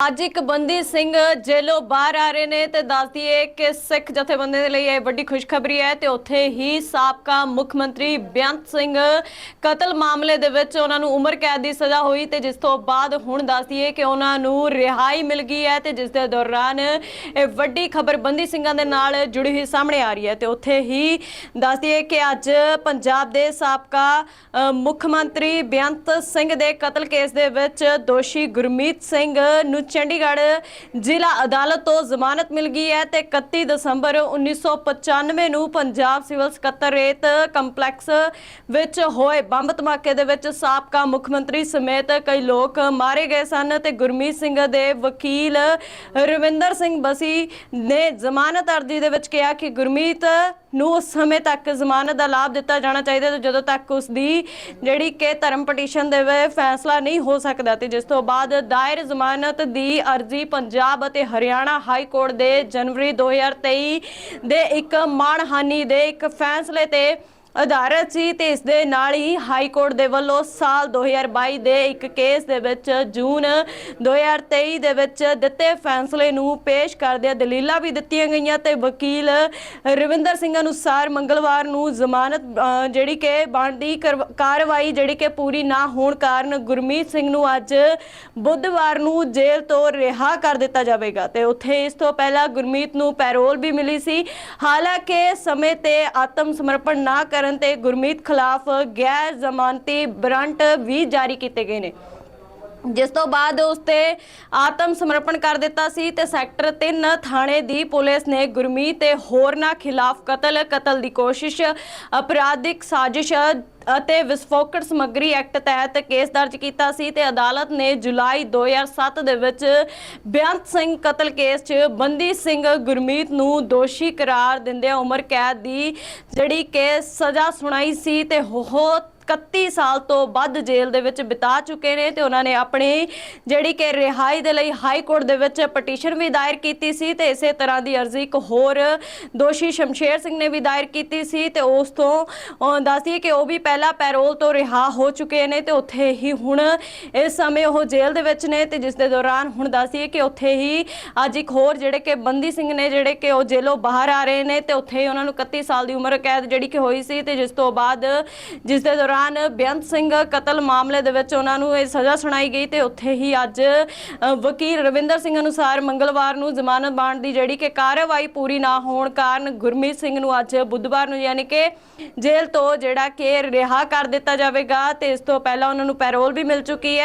ਅੱਜ ਇੱਕ ਬੰਦੀ ਸਿੰਘ ਜੇਲੋਂ ਬਾਹਰ ਆ ਰਹੇ ਨੇ ਤੇ ਦੱਸ ਦਈਏ ਕਿ ਸਿੱਖ ਜਥੇਬੰਦੀ ਦੇ ਲਈ ਇਹ ਵੱਡੀ ਖੁਸ਼ਖਬਰੀ ਹੈ ਤੇ ਉੱਥੇ ਹੀ ਸਾਬਕਾ ਮੁੱਖ ਮੰਤਰੀ ਬੇਅੰਤ ਸਿੰਘ ਕਤਲ ਮਾਮਲੇ ਦੇ ਵਿੱਚ ਉਹਨਾਂ ਨੂੰ ਉਮਰ ਕੈਦ ਦੀ ਸਜ਼ਾ ਹੋਈ ਤੇ ਜਿਸ ਤੋਂ ਬਾਅਦ ਹੁਣ ਦੱਸ ਦਈਏ ਕਿ ਉਹਨਾਂ ਨੂੰ ਰਿਹਾਈ ਮਿਲ ਗਈ ਹੈ ਤੇ ਜਿਸ ਦੇ ਦੌਰਾਨ ਇਹ ਵੱਡੀ ਖਬਰ ਬੰਦੀ ਸਿੰਘਾਂ ਦੇ ਨਾਲ ਜੁੜੀ ਹੋਈ ਸਾਹਮਣੇ ਆ ਰਹੀ ਹੈ ਤੇ ਉੱਥੇ ਹੀ ਦੱਸ ਦਈਏ ਕਿ ਅੱਜ ਪੰਜਾਬ ਦੇ ਸਾਬਕਾ ਮੁੱਖ ਮੰਤਰੀ ਬੇਅੰਤ ਸਿੰਘ ਦੇ ਕਤਲ ਕੇਸ ਦੇ ਵਿੱਚ ਦੋਸ਼ੀ ਗੁਰਮੀਤ ਸਿੰਘ ਨੂੰ ਚੰਡੀਗੜ੍ਹ ਜ਼ਿਲ੍ਹਾ ਅਦਾਲਤ ਤੋਂ ਜ਼ਮਾਨਤ ਮਿਲ ਗਈ ਹੈ ਤੇ 31 ਦਸੰਬਰ 1995 ਨੂੰ ਪੰਜਾਬ ਸਿਵਲ ਸਕੱਤਰੇਤ ਕੰਪਲੈਕਸ ਵਿੱਚ ਹੋਏ ਬੰਬ ਧਮਾਕੇ ਦੇ ਵਿੱਚ ਸਾਬਕਾ ਮੁੱਖ ਮੰਤਰੀ ਸਮੇਤ ਕਈ ਲੋਕ ਮਾਰੇ ਗਏ ਸਨ ਤੇ ਗੁਰਮੀਤ ਸਿੰਘ ਦੇ ਵਕੀਲ ਰਵਿੰਦਰ ਸਿੰਘ ਬਸੀ ਨੇ ਜ਼ਮਾਨਤ ਅਰਜ਼ੀ ਦੇ ਵਿੱਚ ਕਿਹਾ ਕਿ ਗੁਰਮੀਤ ਨੂੰ ਉਸ ਸਮੇਂ ਤੱਕ ਜ਼ਮਾਨਤ ਦਾ ਲਾਭ ਦਿੱਤਾ ਜਾਣਾ ਚਾਹੀਦਾ ਤੇ ਜਦੋਂ ਤੱਕ ਉਸ ਦੀ ਜਿਹੜੀ ਕਿ ਧਰਮ ਪਟੀਸ਼ਨ ਦੇ ਵਿੱਚ ਫੈਸਲਾ ਨਹੀਂ ਹੋ ਸਕਦਾ ਤੇ ਜਿਸ ਤੋਂ ਬਾਅਦ ਦਾਇਰ ਜ਼ਮਾਨਤ ਦੀ ਅਰਜ਼ੀ ਪੰਜਾਬ ਅਤੇ ਹਰਿਆਣਾ ਹਾਈ ਕੋਰਟ ਦੇ ਜਨਵਰੀ 2023 ਦੇ ਇੱਕ ਮਾਣਹਾਨੀ ਦੇ ਇੱਕ ਫੈਸਲੇ ਤੇ ਅਧਾਰਤ ਸੀ ਤੇ ਇਸ ਦੇ ਨਾਲ ਹੀ ਹਾਈ ਕੋਰਟ ਦੇ ਵੱਲੋਂ ਸਾਲ 2022 ਦੇ ਇੱਕ ਕੇਸ ਦੇ ਵਿੱਚ ਜੂਨ 2023 ਦੇ ਵਿੱਚ ਦਿੱਤੇ ਫੈਸਲੇ ਨੂੰ ਪੇਸ਼ ਕਰਦਿਆਂ ਦਲੀਲਾਂ ਵੀ ਦਿੱਤੀਆਂ ਗਈਆਂ ਤੇ ਵਕੀਲ ਰਵਿੰਦਰ ਸਿੰਘ ਅਨੁਸਾਰ ਮੰਗਲਵਾਰ ਨੂੰ ਜ਼ਮਾਨਤ ਜਿਹੜੀ ਕਿ ਬਣਦੀ ਕਰਵ- ਕਾਰਵਾਈ ਜਿਹੜੀ ਕਿ ਪੂਰੀ ਨਾ ਹੋਣ ਕਾਰਨ ਗੁਰਮੀਤ ਸਿੰਘ ਨੂੰ ਅੱਜ ਬੁੱਧਵਾਰ ਨੂੰ ਜੇਲ੍ਹ ਤੋਂ ਰਿਹਾ ਕਰ ਦਿੱਤਾ ਜਾਵੇਗਾ ਤੇ ਉੱਥੇ ਇਸ ਤੋਂ ਪਹਿਲਾਂ ਗੁਰਮੀਤ ਨੂੰ ਪੈਰੋਲ ਵੀ ਮਿਲੀ ਸੀ। ਹਾਲਾਂਕਿ ਸਮੇਂ ਤੇ ਆਤਮ ਸਮਰਪਣ ਨਾ ਕਰਨ ਤੇ ਗੁਰਮੀਤ ਖਿਲਾਫ ਗੈਰ ਜ਼ਮਾਨਤੀ ਵਾਰੰਟ ਵੀ ਜਾਰੀ ਕੀਤੇ ਗਏ ਨੇ। ਜਿਸ ਤੋਂ ਬਾਅਦ ਉਸ ਤੇ ਆਤਮ ਸਮਰਪਣ ਕਰ ਦਿੱਤਾ ਸੀ ਤੇ ਸੈਕਟਰ 3 ਥਾਣੇ ਦੀ ਪੁਲਿਸ ਨੇ ਗੁਰਮੀਤ ਤੇ ਹੋਰਨਾਂ ਖਿਲਾਫ ਕਤਲ ਕਤਲ ਦੀ ਕੋਸ਼ਿਸ਼, ਅਪਰਾਧਿਕ ਸਾਜ਼ਿਸ਼ ਅਤੇ ਵਿਸਫੋਕਟ ਸਮੱਗਰੀ ਐਕਟ ਤਹਿਤ ਕੇਸ ਦਰਜ ਕੀਤਾ ਸੀ ਤੇ ਅਦਾਲਤ ਨੇ ਜੁਲਾਈ 2007 ਦੇ ਵਿੱਚ ਬੇਅੰਤ ਸਿੰਘ ਕਤਲ ਕੇਸ 'ਚ ਬੰਦੀ ਸਿੰਘ ਗੁਰਮੀਤ ਨੂੰ ਦੋਸ਼ੀ ਕਰਾਰ ਦਿੰਦਿਆਂ ਉਮਰ ਕੈਦ ਦੀ ਜਿਹੜੀ ਕਿ ਸਜ਼ਾ ਸੁਣਾਈ ਸੀ ਤੇ ਉਹ 31 ਸਾਲ ਤੋਂ ਵੱਧ ਜੇਲ੍ਹ ਦੇ ਵਿੱਚ ਬਿਤਾ ਚੁੱਕੇ ਨੇ ਤੇ ਉਹਨਾਂ ਨੇ ਆਪਣੀ ਜਿਹੜੀ ਕਿ ਰਿਹਾਈ ਦੇ ਲਈ ਹਾਈ ਕੋਰਟ ਦੇ ਵਿੱਚ ਪਟੀਸ਼ਨ ਵੀ ਦਾਇਰ ਕੀਤੀ ਸੀ ਤੇ ਇਸੇ ਤਰ੍ਹਾਂ ਦੀ ਅਰਜ਼ੀ ਇੱਕ ਹੋਰ ਦੋਸ਼ੀ ਸ਼ਮਸ਼ੇਰ ਸਿੰਘ ਨੇ ਵੀ ਦਾਇਰ ਕੀਤੀ ਸੀ ਤੇ ਉਸ ਤੋਂ ਦੱਸਦੀ ਕਿ ਉਹ ਵੀ ਪਹਿਲਾਂ ਪੈਰੋਲ ਤੋਂ ਰਿਹਾ ਹੋ ਚੁੱਕੇ ਨੇ ਤੇ ਉੱਥੇ ਹੀ ਹੁਣ ਇਸ ਸਮੇਂ ਉਹ ਜੇਲ੍ਹ ਦੇ ਵਿੱਚ ਨੇ ਤੇ ਜਿਸ ਦੇ ਦੌਰਾਨ ਹੁਣ ਦੱਸਦੀ ਕਿ ਉੱਥੇ ਹੀ ਅੱਜ ਇੱਕ ਹੋਰ ਜਿਹੜੇ ਕਿ ਬੰਦੀ ਸਿੰਘ ਨੇ ਜਿਹੜੇ ਕਿ ਉਹ ਜੇਲ੍ਹੋਂ ਬਾਹਰ ਆ ਰਹੇ ਨੇ ਤੇ ਉੱਥੇ ਹੀ ਉਹਨਾਂ ਨੂੰ 31 ਸਾਲ ਦੀ ਉਮਰ ਕੈਦ ਜਿਹੜੀ ਕਿ ਹੋਈ ਸੀ ਤੇ ਜਿਸ ਤੋਂ ਬਾਅਦ ਜਿਸ ਦੇ ਦੌਰਾਨ ਬੇਅੰਤ ਸਿੰਘ ਕਤਲ ਮਾਮਲੇ ਦੇ ਵਿੱਚ ਉਹਨਾਂ ਨੂੰ ਇਹ ਸਜ਼ਾ ਸੁਣਾਈ ਗਈ ਤੇ ਉੱਥੇ ਹੀ ਅੱਜ ਵਕੀਲ ਰਵਿੰਦਰ ਸਿੰਘ ਅਨੁਸਾਰ ਮੰਗਲਵਾਰ ਨੂੰ ਜ਼ਮਾਨਤ ਬਾਣ ਦੀ ਜਿਹੜੀ ਕਿ ਕਾਰਵਾਈ ਪੂਰੀ ਨਾ ਹੋਣ ਕਾਰਨ ਗੁਰਮੀਤ ਸਿੰਘ ਨੂੰ ਅੱਜ ਬੁੱਧਵਾਰ ਨੂੰ ਯਾਨੀ ਕਿ ਜੇਲ੍ਹ ਤੋਂ ਜਿਹੜਾ ਕਿ ਰਿਹਾ ਕਰ ਦਿੱਤਾ ਜਾਵੇਗਾ ਤੇ ਇਸ ਤੋਂ ਪਹਿਲਾਂ ਉਹਨਾਂ ਨੂੰ ਪੈਰੋਲ ਵੀ ਮਿਲ ਚੁੱਕੀ ਹੈ।